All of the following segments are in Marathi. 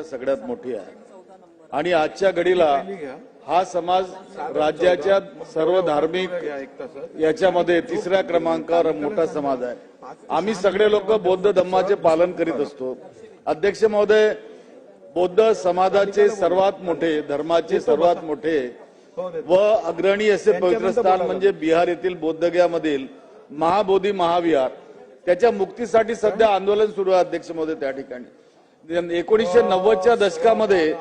सगळ्यात मोठी आहे. आणि आजच्या घडीला हा समाज राज्याच्या सर्व धार्मिक याच्यामध्ये तिसऱ्या क्रमांकावर मोठा समाज आहे. आम्ही सगळे लोक बौद्ध धम्माचे पालन करीत असतो. अध्यक्ष महोदय बौद्ध समाजाचे सर्वात मोठे धर्माचे सर्वात मोठे व अग्रणी असे पवित्र स्थान म्हणजे बिहार येथील बौद्धगयामधील महाबोधी महाविहार. त्याच्या मुक्तीसाठी सध्या आंदोलन सुरू आहे अध्यक्ष महोदय त्या ठिकाणी. एकोणीसशे नव्वदच्या दशकामध्ये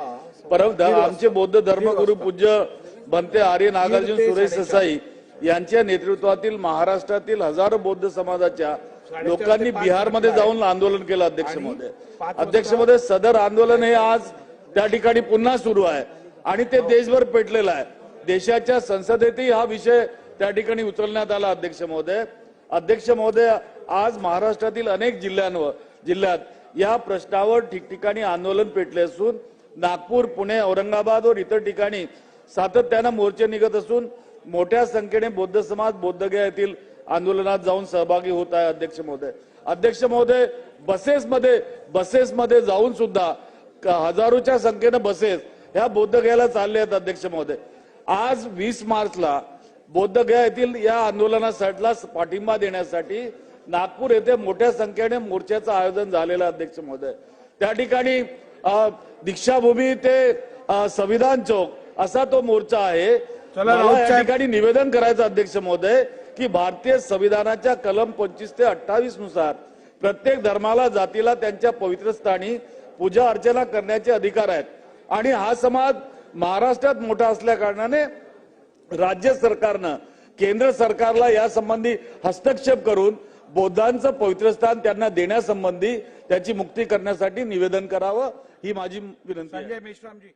परम ध- आमचे बौद्ध धर्मगुरू पूज्य बनते आर्य नागार्जुन सुरेश ससाई यांच्या नेतृत्वातील महाराष्ट्रातील हजारो बौद्ध समाजाच्या लोकांनी बिहारमध्ये जाऊन आंदोलन केलं अध्यक्ष महोदय अध्यक्ष महोदय सदर आंदोलन हे आज त्या ठिकाणी पुन्हा सुरू आहे. आणि ते देशभर पेटलेलं आहे. देशाच्या संसदेतही हा विषय त्या ठिकाणी उचलण्यात आला अध्यक्ष महोदय. अध्यक्ष महोदय आज महाराष्ट्रातील अनेक जिल्ह्यांवर जिल्ह्यात या प्रश्नावर ठिकठिकाणी आंदोलन पेटले असून नागपूर पुणे औरंगाबाद व इतर ठिकाणी सातत्यानं मोर्चे निघत असून मोठ्या संख्येने बौद्ध समाज बौद्धगया येथील आंदोलनात जाऊन सहभागी होत आहे अध्यक्ष महोदय. अध्यक्ष महोदय बसेसमध्ये बसेसमध्ये जाऊन सुद्धा हजारोच्या संख्येनं बसेस ह्या बौद्धगयाला चालले आहेत अध्यक्ष महोदय. आज वीस मार्चला बौद्धगया येथील या आंदोलनासाठीला पाठिंबा देण्यासाठी नागपूर येथे मोठ्या संख्येने मोर्चाचं आयोजन झालेलं अध्यक्ष महोदय. त्या ठिकाणी दीक्षाभूमी ते संविधान चौक असा तो मोर्चा आहे. या. ठिकाणी निवेदन करायचं अध्यक्ष महोदय की भारतीय संविधानाच्या कलम पंचवीस ते अठ्ठावीसनुसार प्रत्येक धर्माला जातीला त्यांच्या पवित्र स्थानी पूजा अर्चना करण्याचे अधिकार आहेत. आणि हा समाज महाराष्ट्रात मोठा असल्या कारणाने राज्य सरकारनं केंद्र सरकारला या संबंधी हस्तक्षेप करून बौद्धांचं पवित्र स्थान त्यांना देण्यासंबंधी त्याची मुक्ती करण्यासाठी निवेदन करावं ही माझी विनंती संजय मेश्रामजी.